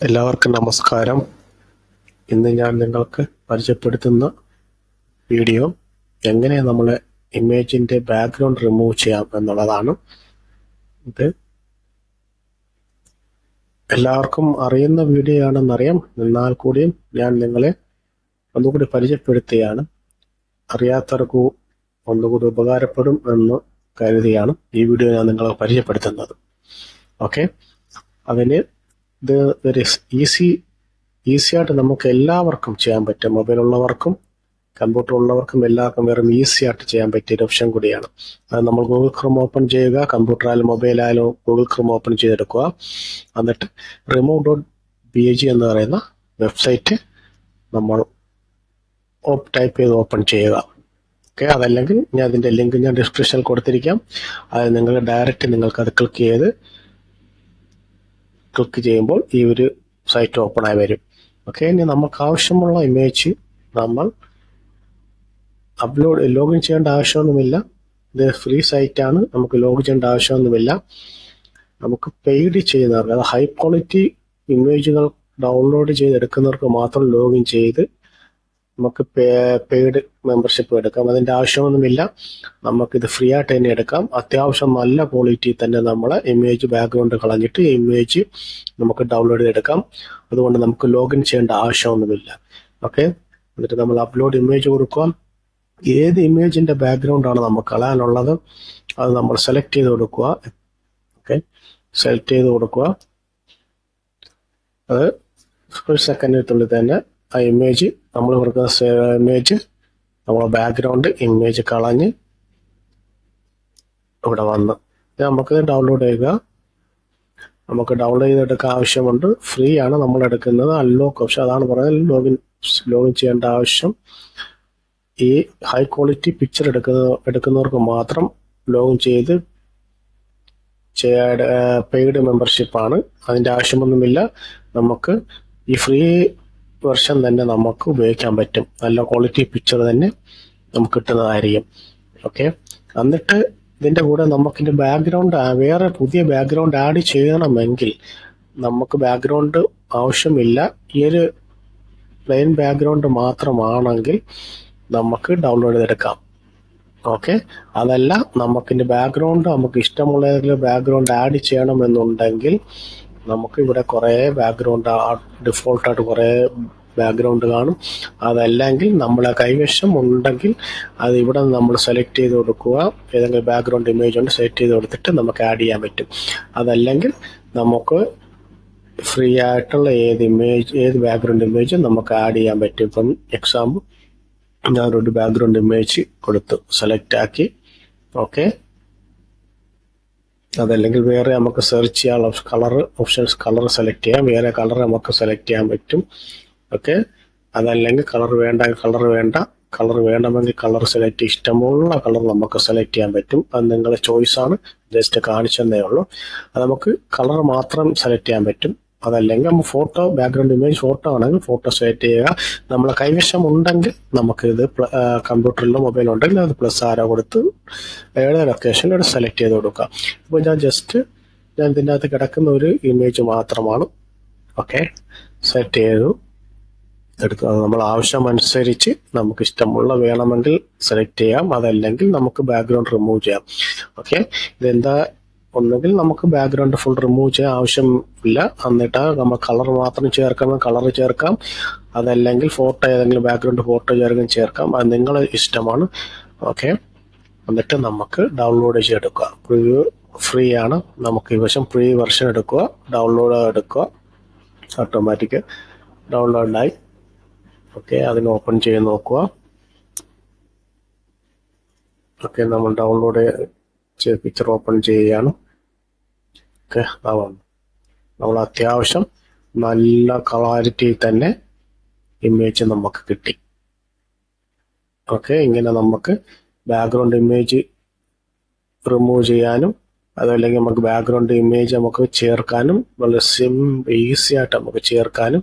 എല്ലാവർക്കും നമസ്കാരം. ഇന്ന് ഞാൻ നിങ്ങൾക്ക് പരിചയപ്പെടുത്തുന്ന വീഡിയോ എങ്ങനെ നമ്മൾ ഇമേജിന്റെ ബാക്ക്ഗ്രൗണ്ട് റിമൂവ് ചെയ്യാം എന്നുള്ളതാണ്. ഇത് എല്ലാവർക്കും അറിയുന്ന വീഡിയോ ആണെന്നറിയാം എന്നാൽ കൂടിയും ഞാൻ നിങ്ങളെ ഒന്നുകൂടി പരിചയപ്പെടുത്തുകയാണ്. അറിയാത്തവർക്ക് ഒന്നുകൂടി ഉപകാരപ്പെടും എന്ന് കരുതിയാണ് ഈ വീഡിയോ ഞാൻ നിങ്ങളെ പരിചയപ്പെടുത്തുന്നത്. ഓക്കെ. അതിന് ഇത് ഒരു ഈസി ഈസിയായിട്ട് നമുക്ക് എല്ലാവർക്കും ചെയ്യാൻ പറ്റും. മൊബൈൽ ഉള്ളവർക്കും കമ്പ്യൂട്ടർ ഉള്ളവർക്കും എല്ലാവർക്കും വെറും ഈസി ആയിട്ട് ചെയ്യാൻ പറ്റിയ ഒരു ഓപ്ഷൻ കൂടിയാണ്. അത് നമ്മൾ ഗൂഗിൾ ക്രോം ഓപ്പൺ ചെയ്യുക കമ്പ്യൂട്ടർ ആയാലും മൊബൈൽ ആയാലും ഗൂഗിൾ ക്രോം ഓപ്പൺ ചെയ്തെടുക്കുക. എന്നിട്ട് remove dot B A G എന്ന് പറയുന്ന വെബ്സൈറ്റ് നമ്മൾ ടൈപ്പ് ചെയ്ത് ഓപ്പൺ ചെയ്യുക. ഓക്കെ അതല്ലെങ്കിൽ ഞാൻ അതിന്റെ ലിങ്ക് ഞാൻ ഡിസ്ക്രിപ്ഷനിൽ കൊടുത്തിരിക്കാം. അത് നിങ്ങൾ ഡയറക്റ്റ് നിങ്ങൾക്ക് അത് ക്ലിക്ക് ചെയ്ത് ക്ലിക്ക് ചെയ്യുമ്പോൾ ഈ ഒരു സൈറ്റ് ഓപ്പൺ ആയി വരും. ഓക്കെ ഇനി നമുക്ക് ആവശ്യമുള്ള ഇമേജ് നമ്മൾ അപ്ലോഡ് ലോഗിൻ ചെയ്യേണ്ട ആവശ്യമൊന്നുമില്ല. ഇത് ഫ്രീ സൈറ്റ് ആണ്. നമുക്ക് ലോഗിൻ ചെയ്യേണ്ട ആവശ്യമൊന്നുമില്ല. നമുക്ക് പെയ്ഡ് ചെയ്യുന്നവർക്ക് അത് ഹൈ ക്വാളിറ്റി ഇമേജുകൾ ഡൗൺലോഡ് ചെയ്തെടുക്കുന്നവർക്ക് മാത്രം ലോഗിൻ ചെയ്ത് നമുക്ക് പെയ്ഡ് മെമ്പർഷിപ്പ് എടുക്കാം. അതിന്റെ ആവശ്യമൊന്നുമില്ല. നമുക്കിത് ഫ്രീ ആയിട്ട് തന്നെ എടുക്കാം. അത്യാവശ്യം നല്ല ക്വാളിറ്റി തന്നെ നമ്മൾ ഇമേജ് ബാക്ക്ഗ്രൗണ്ട് കളഞ്ഞിട്ട് ഇമേജ് നമുക്ക് ഡൗൺലോഡ് ചെയ്തെടുക്കാം. അതുകൊണ്ട് നമുക്ക് ലോഗിൻ ചെയ്യേണ്ട ആവശ്യമൊന്നുമില്ല. ഓക്കെ എന്നിട്ട് നമ്മൾ അപ്ലോഡ് ഇമേജ് കൊടുക്കുക ഏത് ഇമേജിന്റെ ബാക്ക്ഗ്രൗണ്ട് ആണ് നമുക്ക് കളയാനുള്ളത് അത് നമ്മൾ സെലക്ട് ചെയ്ത് കൊടുക്കുക. ഓക്കെ സെലക്ട് ചെയ്ത് കൊടുക്കുക. അത് ഒരു സെക്കൻഡിനുള്ളിൽ തന്നെ ആ ഇമേജ് നമ്മൾ കൊടുക്കുന്ന ഇമേജ് നമ്മൾ ബാക്ക്ഗ്രൗണ്ട് ഇമേജ് കളഞ്ഞ് ഇവിടെ വന്ന്. ഇത് നമുക്ക് ഡൗൺലോഡ് ചെയ്യുക. നമുക്ക് ഡൗൺലോഡ് ചെയ്തെടുക്കാൻ ആവശ്യമുണ്ട്. ഫ്രീ ആണ് നമ്മൾ എടുക്കുന്നത്. അൺലോക്ക് ഓപ്ഷൻ അതാണ് പറയുന്നത്. ലോഗിൻ ലോഗിൻ ചെയ്യേണ്ട ആവശ്യം. ഈ ഹൈ ക്വാളിറ്റി പിക്ചർ എടുക്കുന്ന എടുക്കുന്നവർക്ക് മാത്രം ലോഗിൻ ചെയ്ത് പെയ്ഡ് മെമ്പർഷിപ്പാണ് അതിന്റെ ആവശ്യമൊന്നുമില്ല. നമുക്ക് ഈ ഫ്രീ വെർഷൻ തന്നെ നമുക്ക് ഉപയോഗിക്കാൻ പറ്റും. നല്ല ക്വാളിറ്റി പിക്ചർ തന്നെ നമുക്ക് കിട്ടുന്നതായിരിക്കും. ഓക്കെ എന്നിട്ട് ഇതിന്റെ കൂടെ നമുക്കിന്റെ ബാക്ക്ഗ്രൗണ്ട് വേറെ പുതിയ ബാക്ക്ഗ്രൗണ്ട് ആഡ് ചെയ്യണമെങ്കിൽ നമുക്ക് ബാക്ക്ഗ്രൗണ്ട് ആവശ്യമില്ല. ഈ ഒരു പ്ലെയിൻ ബാക്ക്ഗ്രൗണ്ട് മാത്രമാണെങ്കിൽ നമുക്ക് ഡൗൺലോഡ് ചെയ്തെടുക്കാം. ഓക്കെ അതല്ല നമുക്കിന്റെ ബാക്ക്ഗ്രൗണ്ട് നമുക്ക് ഇഷ്ടമുള്ള ബാക്ക്ഗ്രൗണ്ട് ആഡ് ചെയ്യണമെന്നുണ്ടെങ്കിൽ നമുക്ക് ഇവിടെ കുറേ ബാക്ക്ഗ്രൗണ്ട് ഡിഫോൾട്ടായിട്ട് കുറേ ബാക്ക്ഗ്രൗണ്ട് കാണും. അതല്ലെങ്കിൽ നമ്മളെ കൈവശം ഉണ്ടെങ്കിൽ അത് ഇവിടെ നമ്മൾ സെലക്ട് ചെയ്ത് കൊടുക്കുക. ഏതെങ്കിലും ബാക്ക്ഗ്രൗണ്ട് ഇമേജ് ഉണ്ട് സെലക്ട് ചെയ്ത് കൊടുത്തിട്ട് നമുക്ക് ആഡ് ചെയ്യാൻ പറ്റും. അതല്ലെങ്കിൽ നമുക്ക് ഫ്രീ ആയിട്ടുള്ള ഏത് ഇമേജ് ഏത് ബാക്ക്ഗ്രൗണ്ട് ഇമേജും നമുക്ക് ആഡ് ചെയ്യാൻ പറ്റും. ഇപ്പം എക്സാമ്പിൾ ഞാനൊരു ബാക്ക്ഗ്രൗണ്ട് ഇമേജ് കൊടുത്തു. സെലക്ട് ആക്കി. ഓക്കെ അതല്ലെങ്കിൽ വേറെ നമുക്ക് സെർച്ച് ചെയ്യാനുള്ള കളർ ഓപ്ഷൻസ് കളർ സെലക്ട് ചെയ്യാം. വേറെ കളർ നമുക്ക് സെലക്ട് ചെയ്യാൻ പറ്റും. ഓക്കെ? അതല്ലെങ്കിൽ കളർ വേണ്ട കളർ വേണ്ട കളർ വേണമെങ്കിൽ കളർ സെലക്ട് ഇഷ്ടമുള്ള കളർ നമുക്ക് സെലക്ട് ചെയ്യാൻ പറ്റും. അത് നിങ്ങളുടെ ചോയ്സാണ് ജസ്റ്റ് കാണിച്ചെന്നേ ഉള്ളൂ. അത് നമുക്ക് കളർ മാത്രം സെലക്ട് ചെയ്യാൻ പറ്റും. അതല്ലെങ്കിൽ നമ്മൾ ഫോട്ടോ ബാക്ക്ഗ്രൗണ്ട് ഇമേജ് ഫോട്ടോ ആണെങ്കിൽ ഫോട്ടോ സെറ്റ് ചെയ്യുക. നമ്മളെ കൈവശം ഉണ്ടെങ്കിൽ നമുക്ക് ഇത് കമ്പ്യൂട്ടറിലോ മൊബൈലോ ഉണ്ടെങ്കിൽ അത് പ്ലസ് ആരോ കൊടുത്ത് ഏത് ലൊക്കേഷനിൽ ഇവിടെ സെലക്ട് ചെയ്ത് കൊടുക്കുക. ഇപ്പോൾ ഞാൻ ജസ്റ്റ് ഞാൻ ഇതിന്റെ അകത്ത് കിടക്കുന്ന ഒരു ഇമേജ് മാത്രമാണ്. ഓക്കെ സെറ്റ് ചെയ്തു. എടുത്തു. നമ്മൾ ആവശ്യമനുസരിച്ച് നമുക്ക് ഇഷ്ടമുള്ള വേണമെങ്കിൽ സെലക്ട് ചെയ്യാം. അതല്ലെങ്കിൽ നമുക്ക് ബാക്ക്ഗ്രൗണ്ട് റിമൂവ് ചെയ്യാം. ഓക്കെ ഇതെന്താ ഒന്നുകിൽ നമുക്ക് ബാക്ക്ഗ്രൗണ്ട് ഫുൾ റിമൂവ് ചെയ്യാൻ ആവശ്യമില്ല. എന്നിട്ട് നമ്മൾ കളർ മാത്രം ചേർക്കണം കളർ ചേർക്കാം. അതല്ലെങ്കിൽ ഫോട്ടോ ഏതെങ്കിലും ബാക്ക്ഗ്രൗണ്ട് ഫോട്ടോ ചേർക്കാൻ ചേർക്കാം. അത് നിങ്ങൾ ഇഷ്ടമാണ്. ഓക്കെ എന്നിട്ട് നമുക്ക് ഡൗൺലോഡ് ചെയ്തെടുക്കുക പ്രിവ്യൂ ഫ്രീ ആണ്. നമുക്ക് ഈ വശം പ്രീ വെർഷൻ എടുക്കുക. ഡൗൺലോഡ് എടുക്കുക. ഓട്ടോമാറ്റിക് ഡൗൺലോഡായി ഓക്കെ അതിന് ഓപ്പൺ ചെയ്ത് നോക്കുക. ഓക്കെ നമ്മൾ ഡൗൺലോഡ് പിക്ചർ ഓപ്പൺ ചെയ്യുകയാണ്. ഓക്കെ ആവാം നമ്മൾ അത്യാവശ്യം നല്ല ക്ലാരിറ്റി തന്നെ ഇമേജ് നമുക്ക് കിട്ടി. ഓക്കെ ഇങ്ങനെ നമുക്ക് ബാക്ക്ഗ്രൗണ്ട് ഇമേജ് റിമൂവ് ചെയ്യാനും അതല്ലെങ്കിൽ നമുക്ക് ബാക്ക്ഗ്രൗണ്ട് ഇമേജ് നമുക്ക് ചേർക്കാനും വളരെ സിം ഈസി ആയിട്ട് നമുക്ക് ചേർക്കാനും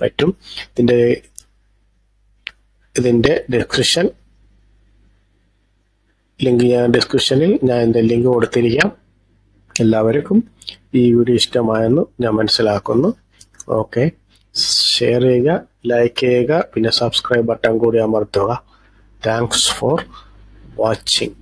പറ്റും. ഇതിന്റെ ഇതിന്റെ ഡിസ്ക്രിപ്ഷൻ ലിങ്ക് ഞാൻ ഡിസ്ക്രിപ്ഷനിൽ ഞാൻ എന്റെ ലിങ്ക് കൊടുത്തിരിക്കാം. എല്ലാവർക്കും ഈ വീഡിയോ ഇഷ്ടമായെന്ന് ഞാൻ മനസ്സിലാക്കുന്നു. ഓക്കെ ഷെയർ ചെയ്യുക ലൈക്ക് ചെയ്യുക പിന്നെ സബ്സ്ക്രൈബ് ബട്ടൺ കൂടി അമർത്തുക. Thanks for watching